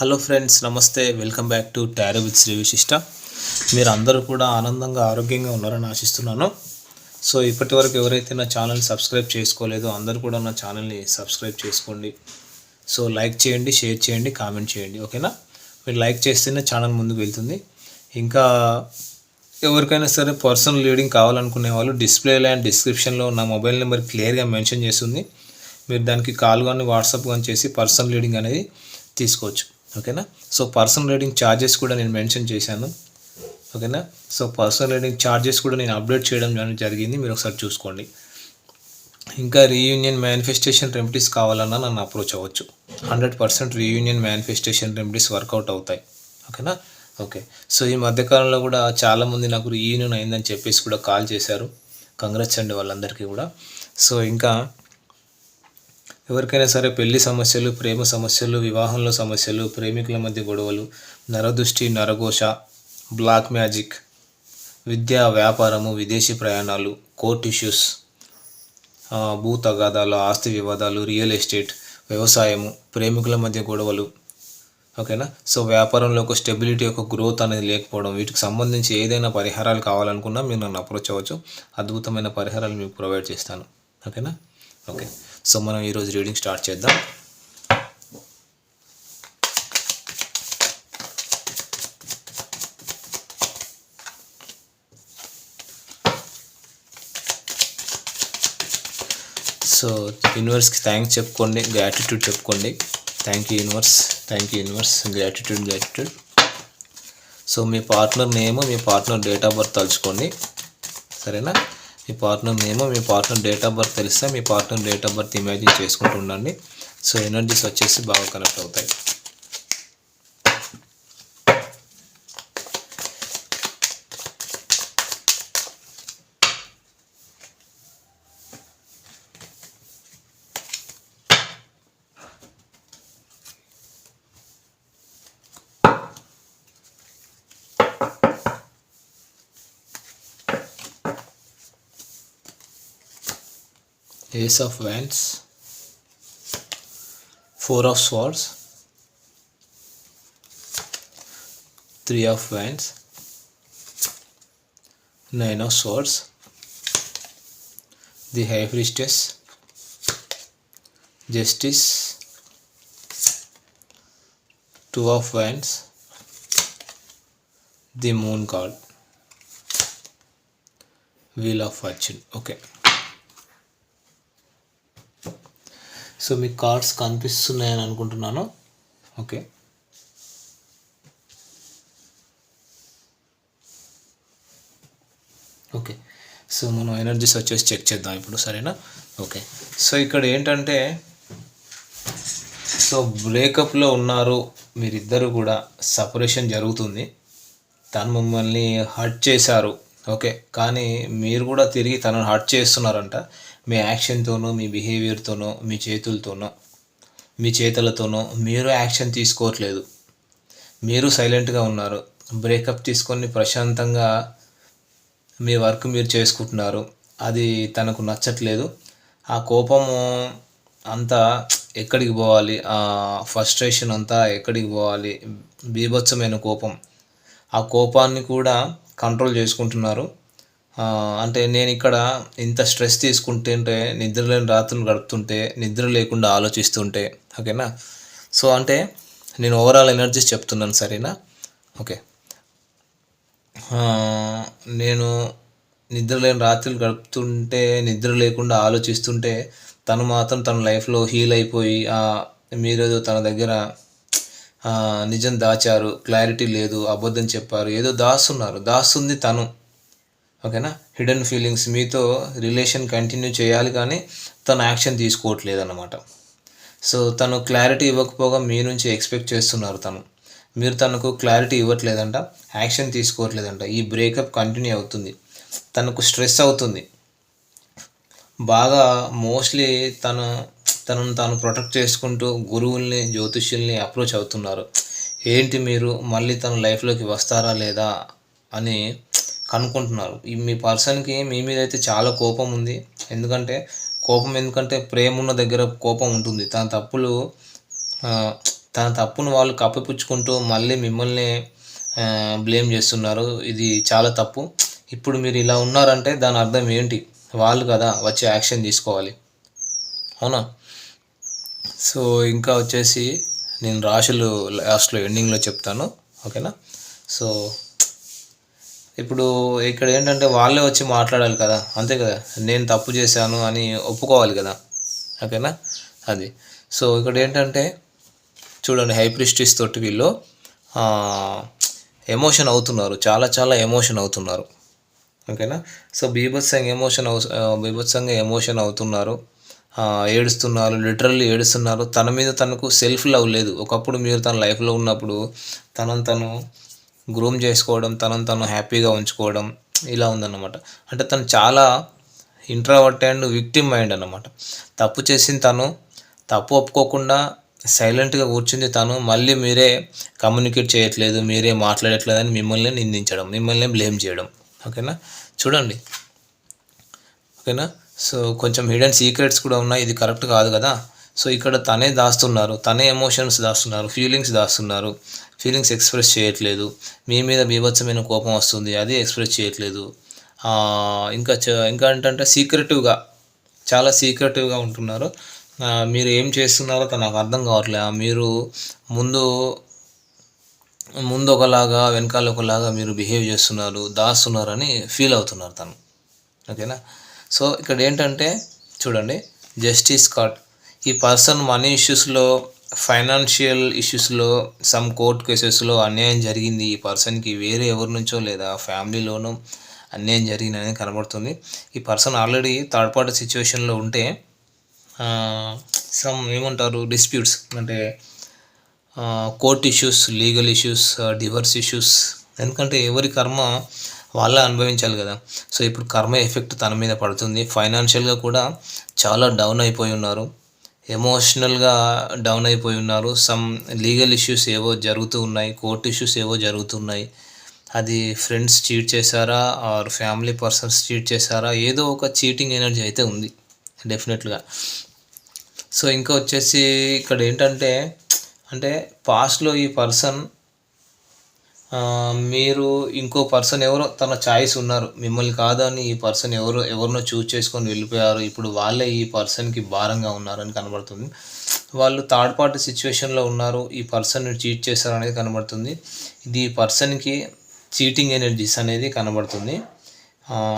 Hello friends నమస్తే. Welcome back to tarot with Sri Vishishta. మీరు అందరూ కూడా ఆనందంగా ఆరోగ్యంగా ఉన్నారని ఆశిస్తున్నాను. సో ఇప్పటి వరకు ఎవరైతే నా ఛానల్ని సబ్స్క్రైబ్ చేసుకోలేదో అందరూ కూడా నా ఛానల్ని సబ్స్క్రైబ్ చేసుకోండి. సో లైక్ చేయండి షేర్ చేయండి కామెంట్ చేయండి ఓకేనా? మీరు లైక్ చేస్తేనే ఛానల్ ముందుకు వెళ్తుంది. ఇంకా ఎవరికైనా సరే పర్సనల్ రీడింగ్ కావాలనుకునే వాళ్ళు డిస్ప్లేలో అండ్ డిస్క్రిప్షన్లో నా మొబైల్ నెంబర్ క్లియర్గా మెన్షన్ చేస్తుంది. మీరు దానికి కాల్ కానీ వాట్సాప్ కానీ చేసి పర్సనల్ రీడింగ్ అనేది తీసుకోవచ్చు. ఓకేనా? సో పర్సనల్ రీడింగ్ ఛార్జెస్ కూడా నేను మెన్షన్ చేశాను. ఓకేనా? సో పర్సనల్ రీడింగ్ ఛార్జెస్ కూడా నేను అప్డేట్ చేయడం జరిగింది. మీరు ఒకసారి చూసుకోండి. ఇంకా రీయూనియన్ మేనిఫెస్టేషన్ రెమెడీస్ కావాలన్నా నన్ను అప్రోచ్ అవ్వచ్చు. Hundred percent reunion manifestation remedies work out అవుతాయి. ఓకేనా? ఓకే. సో ఈ మధ్యకాలంలో కూడా చాలామంది నాకు రీయూనియన్ అయిందని చెప్పేసి కూడా కాల్ చేశారు. కంగ్రాట్స్ అండి వాళ్ళందరికీ కూడా. సో ఇంకా ఎవరికైనా సరే పెళ్ళి సమస్యలు ప్రేమ సమస్యలు వివాహంలో సమస్యలు ప్రేమికుల మధ్య గొడవలు నరదృష్టి నరఘోష బ్లాక్ మ్యాజిక్ విద్య వ్యాపారము విదేశీ ప్రయాణాలు కోర్ట్ ఇష్యూస్ భూ తగాదాలు ఆస్తి వివాదాలు రియల్ ఎస్టేట్ వ్యవసాయము ప్రేమికుల మధ్య గొడవలు. ఓకేనా? సో వ్యాపారంలో ఒక స్టెబిలిటీ ఒక గ్రోత్ అనేది లేకపోవడం వీటికి సంబంధించి ఏదైనా పరిహారాలు కావాలనుకున్నా మీరు నన్ను అప్రోచ్ అవ్వచ్చు. అద్భుతమైన పరిహారాలు మీకు ప్రొవైడ్ చేస్తాను. ఓకేనా? ఓకే. సో మనం ఈరోజు రీడింగ్ స్టార్ట్ చేద్దాం. సో యూనివర్స్కి థ్యాంక్స్ చెప్పుకోండి గ్రాటిట్యూడ్ చెప్పుకోండి. Thank you universe thank you universe gratitude gratitude so me partner name మీ పార్ట్నర్ డేట్ ఆఫ్ బర్త్ తలుచుకోండి. సరేనా? మీ పార్ట్నర్ నేమ్ మీ పార్ట్నర్ డేట్ ఆఫ్ బర్త్ తెలిస్తే మీ partner date of birth imagine చేసుకుంటూ ఉండండి. సో ఎనర్జీస్ వచ్చేసి బాగా కనెక్ట్ అవుతాయి. ace of wands. Four of swords. Three of wands. Nine of swords. The high priestess. Justice. Two of wands. The moon card wheel of fortune. Okay. So మీకు cards కనిపిస్తున్నాయని అనుకుంటున్నాను. Okay. Okay. So మనం energies వచ్చేసి check చేద్దాం ఇప్పుడు సరేనా? Okay. So ఇక్కడ ఏంటంటే సో బ్రేకప్లో ఉన్నారు మీరిద్దరు కూడా సపరేషన్ జరుగుతుంది. తను మిమ్మల్ని హర్ట్ చేశారు. ఓకే. కానీ మీరు కూడా తిరిగి తనను హర్ట్ చేస్తున్నారంట. మీ యాక్షన్తోనో మీ బిహేవియర్తోనో మీ చేతులతోనో మీ చేతులతోనో మీరు యాక్షన్ తీసుకోవట్లేదు. మీరు సైలెంట్గా ఉన్నారు. బ్రేకప్ తీసుకొని ప్రశాంతంగా మీ వర్క్ మీరు చేసుకుంటున్నారు. అది తనకు నచ్చట్లేదు. ఆ కోపము అంతా ఎక్కడికి పోవాలి? ఆ ఫస్ట్రేషన్ అంతా ఎక్కడికి పోవాలి? బీభత్సమైన కోపం. ఆ కోపాన్ని కూడా కంట్రోల్ చేసుకుంటున్నారు. అంటే నేను ఇక్కడ ఇంత స్ట్రెస్ తీసుకుంటుంటే నిద్ర లేని రాత్రులు గడుపుతుంటే నిద్ర లేకుండా ఆలోచిస్తుంటే ఓకేనా? సో అంటే నేను ఓవరాల్ ఎనర్జీస్ చెప్తున్నాను సరేనా? ఓకే. నేను నిద్ర లేని రాత్రులు గడుపుతుంటే నిద్ర లేకుండా ఆలోచిస్తుంటే తను మాత్రం తన లైఫ్లో హీల్ అయిపోయి మీరేదో తన దగ్గర నిజం దాచారు క్లారిటీ లేదు అబద్ధం చెప్పారు ఏదో దాస్తున్నారు దాస్తుంది తను. ఓకేనా? హిడెన్ ఫీలింగ్స్ మీతో రిలేషన్ కంటిన్యూ చేయాలి కానీ తను యాక్షన్ తీసుకోవట్లేదన్నమాట. సో తను క్లారిటీ ఇవ్వకపోగా మీ నుంచి ఎక్స్పెక్ట్ చేస్తున్నారు తను. మీరు తనకు క్లారిటీ ఇవ్వట్లేదంట యాక్షన్ తీసుకోవట్లేదంట. ఈ బ్రేకప్ కంటిన్యూ అవుతుంది. తనకు స్ట్రెస్ అవుతుంది. బాగా మోస్ట్లీ తను తనను తాను ప్రొటెక్ట్ చేసుకుంటూ గురువుల్ని జ్యోతిష్యుల్ని అప్రోచ్ అవుతున్నారు. ఏంటి మీరు మళ్ళీ తన లైఫ్లోకి వస్తారా లేదా అని కనుక్కుంటున్నారు. ఈ మీ పర్సన్కి మీ మీద అయితే చాలా కోపం ఉంది. ఎందుకంటే కోపం ఎందుకంటే ప్రేమ ఉన్న దగ్గర కోపం ఉంటుంది. తన తప్పులు తన తప్పును వాళ్ళు కప్పిపుచ్చుకుంటూ మళ్ళీ మిమ్మల్ని బ్లేమ్ చేస్తున్నారు. ఇది చాలా తప్పు. ఇప్పుడు మీరు ఇలా ఉన్నారంటే దాని అర్థం ఏంటి? వాళ్ళు కదా వచ్చి యాక్షన్ తీసుకోవాలి. అవునా? సో ఇంకా వచ్చేసి నేను రాశులు లాస్ట్లో ఎండింగ్లో చెప్తాను. ఓకేనా? సో ఇప్పుడు ఇక్కడ ఏంటంటే వాళ్ళే వచ్చి మాట్లాడాలి కదా. అంతే కదా. నేను తప్పు చేశాను అని ఒప్పుకోవాలి కదా. ఓకేనా? అది. సో ఇక్కడ ఏంటంటే చూడండి హైప్రిస్టిస్ తోటి వీళ్ళు ఎమోషన్ అవుతున్నారు. చాలా చాలా ఎమోషన్ అవుతున్నారు. ఓకేనా? సో బీభత్సంగా ఎమోషన్ అవు బీభత్సంగా ఎమోషన్ అవుతున్నారు. ఏడుస్తున్నారు లిటరల్లీ ఏడుస్తున్నారు. తన మీద తనకు సెల్ఫ్ లవ్ లేదు. ఒకప్పుడు మీరు తన లైఫ్లో ఉన్నప్పుడు తనను తను గ్రూమ్ చేసుకోవడం తనను తను హ్యాపీగా ఉంచుకోవడం ఇలా ఉందన్నమాట. అంటే తను చాలా ఇంట్రావర్ట్ అండ్ విక్టిమ్ మైండ్ అన్నమాట. తప్పు చేసింది తను తప్పు ఒప్పుకోకుండా సైలెంట్గా కూర్చుంది తను మళ్ళీ మీరే కమ్యూనికేట్ చేయట్లేదు మీరే మాట్లాడట్లేదు అని మిమ్మల్ని నిందించడం మిమ్మల్ని బ్లేమ్ చేయడం. ఓకేనా? చూడండి. ఓకేనా? సో కొంచెం హిడెన్ సీక్రెట్స్ కూడా ఉన్నాయి. ఇది కరెక్ట్ కాదు కదా? సో ఇక్కడ తనే దాస్తున్నారు తనే ఎమోషన్స్ దాస్తున్నారు ఫీలింగ్స్ దాస్తున్నారు. ఫీలింగ్స్ ఎక్స్ప్రెస్ చేయట్లేదు. మీ మీద బీభత్సమైన కోపం వస్తుంది అది ఎక్స్ప్రెస్ చేయట్లేదు. ఇంకా ఇంకా ఏంటంటే సీక్రెటివ్గా చాలా సీక్రెటివ్గా ఉంటున్నారు. మీరు ఏం చేస్తున్నారో నాకు అర్థం కావట్లే. మీరు ముందు ముందు ఒకలాగా వెనకాల ఒకలాగా మీరు బిహేవ్ చేస్తున్నారు దాస్తున్నారని ఫీల్ అవుతున్నారు తను. ఓకేనా? సో ఇక్కడ ఏంటంటే చూడండి జస్టిస్ కార్డ్ ఈ పర్సన్ మనీ ఇష్యూస్లో ఫైనాన్షియల్ ఇష్యూస్లో సమ్ కోర్ట్ కేసెస్లో అన్యాయం జరిగింది. ఈ పర్సన్కి వేరే ఎవరి నుంచో లేదా ఫ్యామిలీలోనూ అన్యాయం జరిగిందని కనబడుతుంది. ఈ పర్సన్ ఆల్రెడీ థర్డ్ పార్టీ సిచ్యువేషన్లో ఉంటే సమ్ ఏమంటారు డిస్ప్యూట్స్ అంటే court issues legal issues divorce issues ఎందుకంటే ఎవరి కర్మ వాళ్ళే అనుభవించాలి కదా. సో ఇప్పుడు కర్మ ఎఫెక్ట్ తన మీద పడుతుంది. ఫైనాన్షియల్గా కూడా చాలా డౌన్ అయిపోయి ఉన్నారు. ఎమోషనల్గా డౌన్ అయిపోయి ఉన్నారు. సమ్ లీగల్ ఇష్యూస్ ఏవో జరుగుతూ ఉన్నాయి. కోర్ట్ ఇష్యూస్ ఏవో జరుగుతున్నాయి. అది ఫ్రెండ్స్ చీట్ చేశారా? ఆర్ ఫ్యామిలీ పర్సన్స్ చీట్ చేశారా? ఏదో ఒక చీటింగ్ ఎనర్జీ అయితే ఉంది. డెఫినెట్గా. సో ఇంకా వచ్చేసి ఇక్కడ ఏంటంటే అంటే పాస్ట్లో ఈ పర్సన్ మీరు ఇంకో పర్సన్ ఎవరో తన చాయిస్ ఉన్నారు. మిమ్మల్ని కాదని ఈ పర్సన్ ఎవరో ఎవరినో చూస్ చేసుకొని వెళ్ళిపోయారు. ఇప్పుడు వాళ్ళే ఈ పర్సన్కి భారంగా ఉన్నారని కనబడుతుంది. వాళ్ళు థర్డ్ పార్టీ సిచ్యువేషన్లో ఉన్నారు. ఈ పర్సన్ చీట్ చేశారు అనేది కనబడుతుంది. ఇది ఈ పర్సన్కి చీటింగ్ ఎనర్జీస్ అనేది కనబడుతుంది.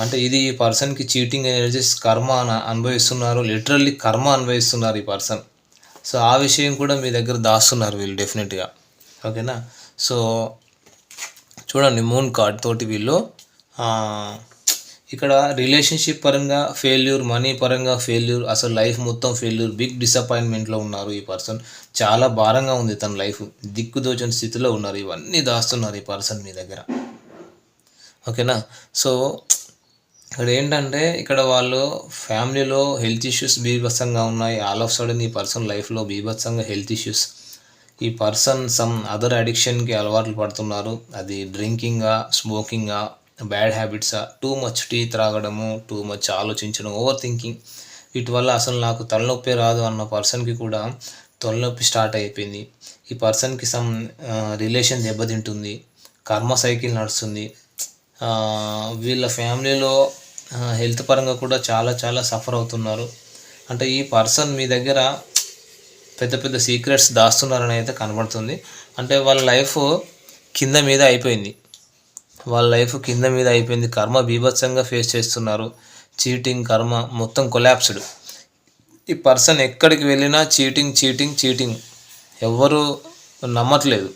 అంటే ఇది ఈ పర్సన్కి చీటింగ్ ఎనర్జీస్ కర్మ అనుభవిస్తున్నారు. లిటరల్లీ కర్మ అనుభవిస్తున్నారు ఈ పర్సన్. సో ఆ విషయం కూడా మీ దగ్గర దాస్తున్నారు వీళ్ళు డెఫినెట్గా. ఓకేనా? సో చూడండి మూన్ కార్డ్ తోటి వీళ్ళు ఇక్కడ రిలేషన్షిప్ పరంగా ఫెయిల్యూర్ మనీ పరంగా ఫెయిల్యూర్ అసలు లైఫ్ మొత్తం ఫెయిల్యూర్ బిగ్ డిసప్పాయింట్మెంట్లో ఉన్నారు ఈ పర్సన్ చాలా భారంగా ఉంది తన లైఫ్ దిక్కుదోచని స్థితిలో ఉన్నారు. ఇవన్నీ దాస్తున్నారు ఈ పర్సన్ మీ దగ్గర. ఓకేనా? సో ఇక్కడ ఏంటంటే ఇక్కడ వాళ్ళు ఫ్యామిలీలో హెల్త్ ఇష్యూస్ బీభత్సంగా ఉన్నాయి. ఆల్ ఆఫ్ సడన్ ఈ పర్సన్ లైఫ్లో బీభత్సంగా హెల్త్ ఇష్యూస్ ఈ పర్సన్ సమ్ అదర్ అడిక్షన్కి అలవాట్లు పడుతున్నారు. అది డ్రింకింగా స్మోకింగా బ్యాడ్ హ్యాబిట్సా టూ మచ్ టీ త్రాగడము టూ మచ్ ఆలోచించడం ఓవర్ థింకింగ్ వీటి వల్ల అసలు నాకు తలనొప్పి రాదు అన్న పర్సన్కి కూడా తలనొప్పి స్టార్ట్ అయిపోయింది. ఈ పర్సన్కి సమ్ రిలేషన్ దెబ్బతింటుంది కర్మ సైకిల్ నడుస్తుంది. వీళ్ళ ఫ్యామిలీలో హెల్త్ పరంగా కూడా చాలా చాలా సఫర్ అవుతున్నారు. అంటే ఈ పర్సన్ మీ దగ్గర పెద్ద పెద్ద సీక్రెట్స్ దాస్తున్నారని అయితే కనబడుతుంది. అంటే వాళ్ళ లైఫ్ కింద మీద అయిపోయింది. వాళ్ళ లైఫ్ కింద మీద అయిపోయింది. కర్మ బీభత్సంగా ఫేస్ చేస్తున్నారు. చీటింగ్ కర్మ మొత్తం కొలాప్స్డ్. ఈ పర్సన్ ఎక్కడికి వెళ్ళినా చీటింగ్ చీటింగ్ చీటింగ్. ఎవ్వరు నమ్మట్లేదు.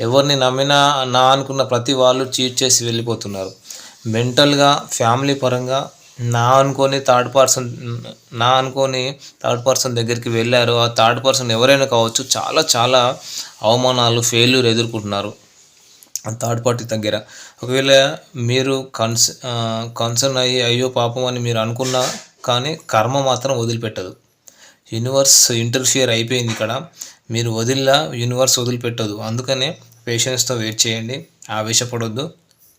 ఎవరిని నమ్మినా నా అనుకున్న ప్రతి వాళ్ళు చీట్ చేసి వెళ్ళిపోతున్నారు. మెంటల్గా ఫ్యామిలీ పరంగా నా అనుకొని థర్డ్ పర్సన్ నా అనుకొని థర్డ్ పర్సన్ దగ్గరికి వెళ్ళారు. ఆ థర్డ్ పర్సన్ ఎవరైనా కావచ్చు చాలా చాలా అవమానాలు ఫెయిల్యూర్ ఎదుర్కొంటున్నారు. థర్డ్ పార్టీ దగ్గర. ఒకవేళ మీరు కన్స్ కన్సర్న్ అయ్యి అయ్యో పాపం అని మీరు అనుకున్నా కానీ కర్మ మాత్రం వదిలిపెట్టదు. యూనివర్స్ ఇంటర్ఫియర్ అయిపోయింది ఇక్కడ. మీరు వదిలిలా యూనివర్స్ వదిలిపెట్టదు. అందుకనే పేషెన్స్తో వెయిట్ చేయండి. ఆవేశపడొద్దు.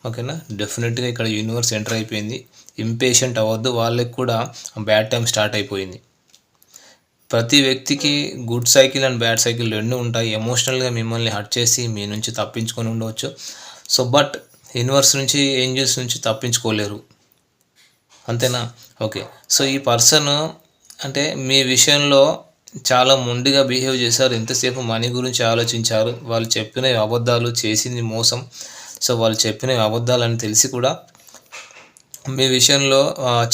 ఓకేనా? డెఫినెట్గా ఇక్కడ యూనివర్స్ ఎంటర్ అయిపోయింది. ఇంపేషెంట్ అవ్వద్దు. వాళ్ళకి కూడా బ్యాడ్ టైం స్టార్ట్ అయిపోయింది. ప్రతి వ్యక్తికి good cycle and bad cycle రెండు ఉంటాయి. ఎమోషనల్గా మిమ్మల్ని హర్ట్ చేసి మీ నుంచి తప్పించుకొని ఉండవచ్చు. సో బట్ యూనివర్స్ నుంచి ఏంజల్స్ నుంచి తప్పించుకోలేరు. అంతేనా? ఓకే సో ఈ పర్సన్ అంటే మీ విషయంలో చాలా మొండిగా బిహేవ్ చేశారు. ఎంతసేపు మనీ గురించి ఆలోచించారు. వాళ్ళు చెప్పిన అబద్ధాలు చేసింది మోసం. సో వాళ్ళు చెప్పిన అబద్ధాలని తెలిసి కూడా మీ విషయంలో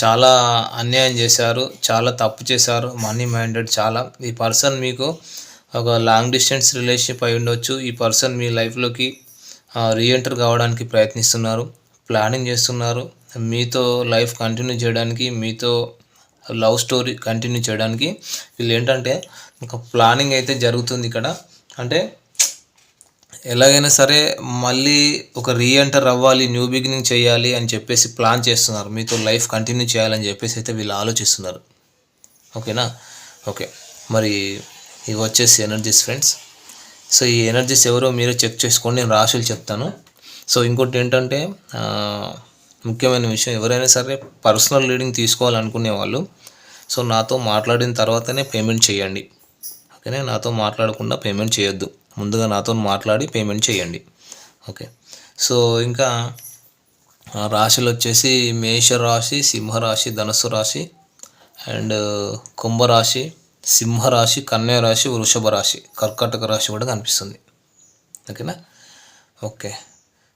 చాలా అన్యాయం చేశారు చాలా తప్పు చేశారు మనీ మైండెడ్ చాలా. ఈ పర్సన్ మీకు ఒక లాంగ్ డిస్టెన్స్ రిలేషన్షిప్ అయి ఉండొచ్చు. ఈ పర్సన్ మీ లైఫ్లోకి రీఎంటర్ కావడానికి ప్రయత్నిస్తున్నారు ప్లానింగ్ చేస్తున్నారు. మీతో లైఫ్ కంటిన్యూ చేయడానికి మీతో లవ్ స్టోరీ కంటిన్యూ చేయడానికి వీళ్ళు ఏంటంటే ఒక ప్లానింగ్ అయితే జరుగుతుంది ఇక్కడ. అంటే ఎలాగైనా సరే మళ్ళీ ఒక రీఎంటర్ అవ్వాలి న్యూ బిగినింగ్ చేయాలి అని చెప్పేసి ప్లాన్ చేస్తున్నారు. మీతో లైఫ్ కంటిన్యూ చేయాలని చెప్పేసి అయితే వీళ్ళు ఆలోచిస్తున్నారు. ఓకేనా? ఓకే. మరి ఇవి వచ్చేసి ఎనర్జీస్ ఫ్రెండ్స్ సో ఈ ఎనర్జీస్ ఎవరో మీరే చెక్ చేసుకోండి నేను రాశులు చెప్తాను. సో ఇంకోటి ఏంటంటే ముఖ్యమైన విషయం ఎవరైనా సరే పర్సనల్ రీడింగ్ తీసుకోవాలనుకునే వాళ్ళు సో నాతో మాట్లాడిన తర్వాతనే పేమెంట్ చేయండి. ఓకేనా? నాతో మాట్లాడకుండా పేమెంట్ చేయొద్దు. ముందుగా నాతో మాట్లాడి పేమెంట్ చేయండి. ఓకే. సో ఇంకా రాశులు వచ్చేసి మేష రాశి సింహరాశి ధనుసు రాశి అండ్ కుంభరాశి సింహరాశి కన్యా రాశి వృషభ రాశి కర్కాటక రాశి కూడా కనిపిస్తుంది. ఓకేనా? ఓకే.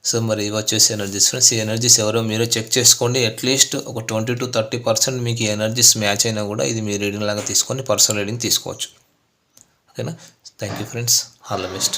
సో మరి ఇవి వచ్చేసి ఎనర్జీస్ ఫ్రెండ్స్. ఈ ఎనర్జీస్ ఎవరో మీరే చెక్ చేసుకోండి. అట్లీస్ట్ ఒక ట్వంటీ టు థర్టీ పర్సెంట్ మీకు ఈ ఎనర్జీస్ మ్యాచ్ అయినా కూడా ఇది మీ రీడింగ్ లాగా తీసుకొని పర్సనల్ రీడింగ్ తీసుకోవచ్చు. ఓకేనా? Thank you friends all the best